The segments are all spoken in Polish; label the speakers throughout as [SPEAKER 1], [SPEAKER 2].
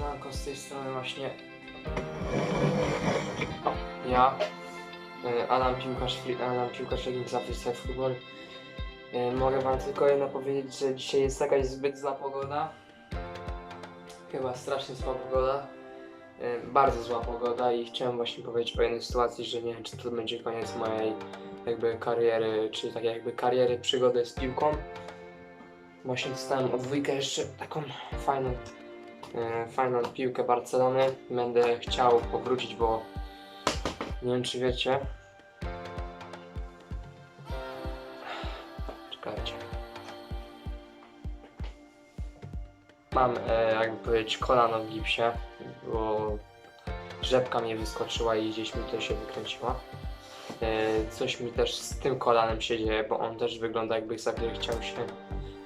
[SPEAKER 1] Siemanko, z tej strony właśnie ja, e, Adam Piłkarz, Adam Piłkarz Legend za Freestyle Football. E, Mogę wam tylko jedno powiedzieć, że dzisiaj jest jakaś zbyt zła pogoda. Chyba strasznie zła pogoda. E, Bardzo zła pogoda i chciałem właśnie powiedzieć o jednej sytuacji, że nie wiem czy to będzie koniec mojej jakby kariery, czy tak jakby kariery, przygody z piłką. Właśnie dostałem od jeszcze taką fajną fajną piłkę Barcelony. Będę chciał powrócić, bo nie wiem czy wiecie. Czekajcie. Mam, e, jakby powiedzieć, kolano w gipsie, bo rzepka mnie wyskoczyła i gdzieś mi to się wykręciła. E, coś mi też z tym kolanem się dzieje, bo on też wygląda jakby chwilę chciał się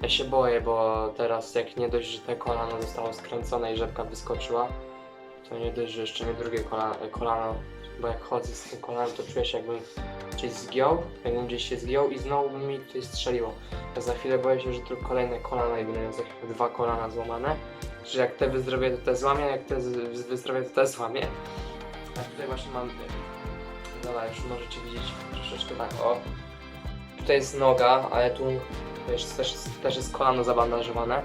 [SPEAKER 1] ja się boję, bo teraz jak nie dość, że te kolano zostało skręcone i rzepka wyskoczyła, to nie dość, że jeszcze mi drugie kolano, kolano bo jak chodzę z tym kolanem, to czuję się jakbym gdzieś zgiął, jakbym gdzieś się zgiął i znowu by mi tutaj strzeliło. Ja za chwilę boję się, że tu kolejne kolana i będę miał za chwilę dwa kolana złamane, że jak te wyzdrowię, to te złamię, jak te wyzdrowię, to te złamię. A tutaj właśnie mam, dobra, już możecie widzieć troszeczkę tak, o. Tutaj jest noga, ale tu też, też, też jest kolano zabandażowane.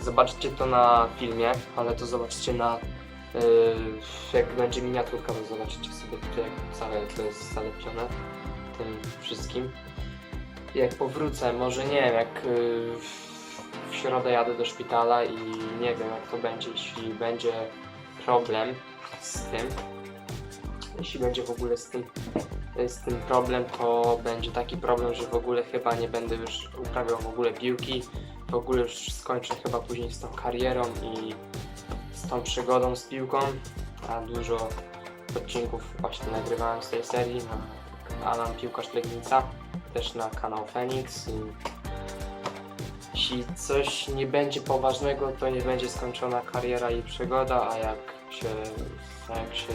[SPEAKER 1] Zobaczcie to na filmie, ale to zobaczcie na. Yy, jak będzie miniaturka, to zobaczycie sobie tutaj, jak całe to jest zalepione tym wszystkim. Jak powrócę, może nie wiem, jak yy, w środę jadę do szpitala i nie wiem, jak to będzie, jeśli będzie problem z tym. Jeśli będzie w ogóle z tym z tym problem, to będzie taki problem, że w ogóle chyba nie będę już uprawiał w ogóle piłki. W ogóle już skończę chyba później z tą karierą i z tą przygodą z piłką. A dużo odcinków właśnie nagrywałem z tej serii na Alan Piłkarz Legnica, też na kanał Phoenix. I jeśli coś nie będzie poważnego, to nie będzie skończona kariera i przygoda, a jak się, jak się,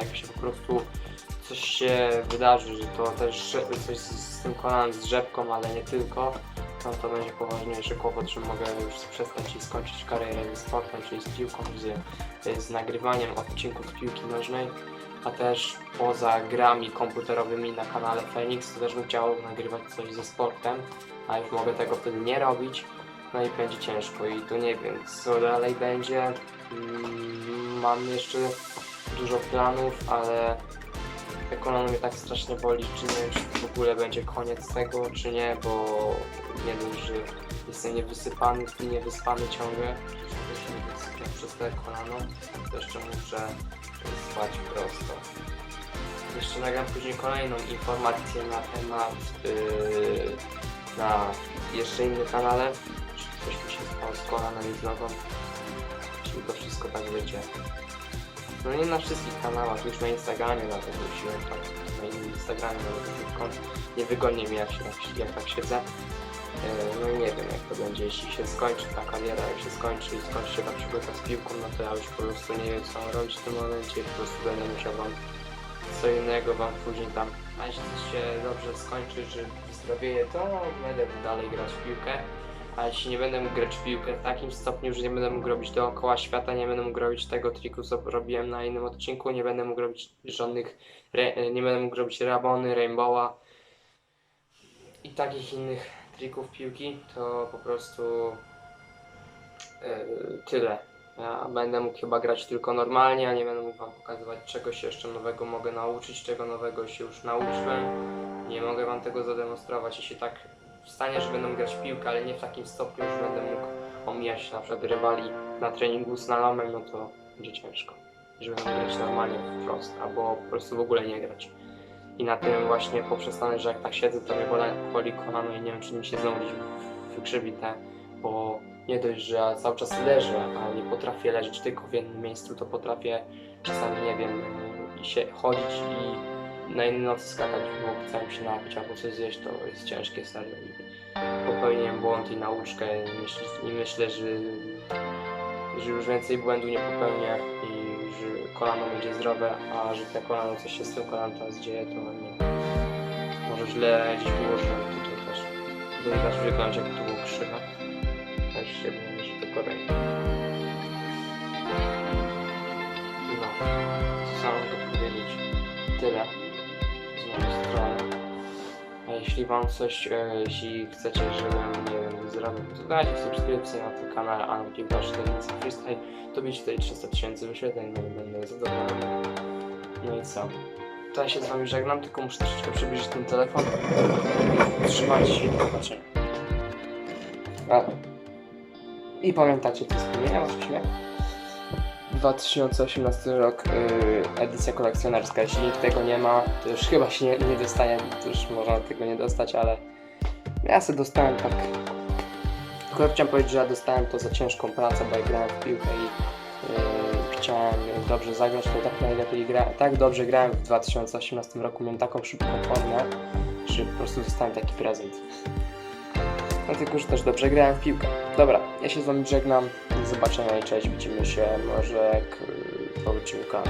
[SPEAKER 1] jak się po prostu coś się wydarzy, że to też coś z, z tym kolanem, z rzepką, ale nie tylko, no to będzie poważniejszy kłopot, że mogę już przestać i skończyć karierę ze sportem, czyli z piłką, z, z nagrywaniem odcinków piłki nożnej, a też poza grami komputerowymi na kanale Phoenix, to też bym chciał nagrywać coś ze sportem, a już mogę tego wtedy nie robić, no i będzie ciężko i tu nie wiem, co dalej będzie. Mm, Mam jeszcze dużo planów, ale kolano mnie tak strasznie boli, czy nie wiem, czy w ogóle będzie koniec tego, czy nie, bo nie wiem, że jestem niewysypany niewyspany ciągle, wysypiam przez te kolano, to jeszcze muszę spać prosto. Jeszcze nagram później kolejną informację na temat yy, na jeszcze innym kanale, czy coś mi się stało z kolanem i z nogą, czyli to wszystko tak wiecie. No nie na wszystkich kanałach, już na Instagramie nawet wróciłem tak, na innym Instagramie nawet kont. Niewygodnie mi jak, się, tak- jak tak siedzę. E, No i nie wiem jak to będzie, jeśli się skończy ta kariera, jak się skończy i skończy się ta przygoda z piłką, no to ja już po prostu nie wiem co robić w tym momencie, po prostu będę musiał wam co innego wam później tam. A jeśli się dobrze skończy, że wyzdrowieję, to będę dalej grać w piłkę. A jeśli nie będę mógł grać w piłkę w takim stopniu, że nie będę mógł robić dookoła świata, nie będę mógł robić tego triku, co robiłem na innym odcinku, nie będę mógł robić żadnych, nie będę mógł robić rabony, rainbowa i takich innych trików piłki, to po prostu yy, tyle. Ja będę mógł chyba grać tylko normalnie, a nie będę mógł wam pokazywać czegoś jeszcze nowego mogę nauczyć, czego nowego się już nauczyłem. Nie mogę wam tego zademonstrować, jeśli tak stanie, że mógł grać w piłkę, ale nie w takim stopniu, że będę mógł omijać na przykład rywali na treningu z nalomem, no to będzie ciężko. Że mógł grać normalnie wprost, albo po prostu w ogóle nie grać. I na tym właśnie poprzestanę, że jak tak siedzę, to mnie boli, kolano i nie wiem, czy mi się znowu wykrzywi te, bo nie dość, że ja cały czas leżę, a nie potrafię leżeć tylko w jednym miejscu, to potrafię czasami, nie wiem, i się chodzić i na innej nocy skakać, bo chcę się napić albo coś zjeść, to jest ciężkie serio. I popełniłem błąd i nauczkę i myślę, i myślę że, że już więcej błędu nie popełnię i że kolano będzie zdrowe, a że te kolano, coś się z tym kolanem teraz dzieje, to nie może źle gdzieś położyłem tutaj też. To widać wyglądać jak to było krzywe. Też się boję, że to kolejne. co mogę powiedzieć. Tyle jeśli wam coś, e, jeśli chcecie, żebym nie wiem, zrobił, to dajcie subskrypcję na tym kanale Anki Bash Technicy Freestyle, to bić tutaj 300 tysięcy wyświetleń, no i będę zadowolony. No i co? To ja się z wami żegnam, tylko muszę troszeczkę przybliżyć ten telefon. Trzymajcie się i do zobaczenia. A. I pamiętacie te wspomnienia oczywiście. 2018 rok, yy, edycja kolekcjonerska. Jeśli tego nie ma, to już chyba się nie, nie dostanie, to już można tego nie dostać, ale ja sobie dostałem tak. Akurat chciałem powiedzieć, że ja dostałem to za ciężką pracę, bo ja grałem w piłkę i yy, chciałem dobrze zagrać, to tak najlepiej gra, tak dobrze grałem w 2018 roku, miałem taką szybką formę, że po prostu dostałem taki prezent. No tylko, że też dobrze grałem w piłkę. Dobra, ja się z wami żegnam. Zobaczenia i cześć. Widzimy się może jak, yy, po odcinkach.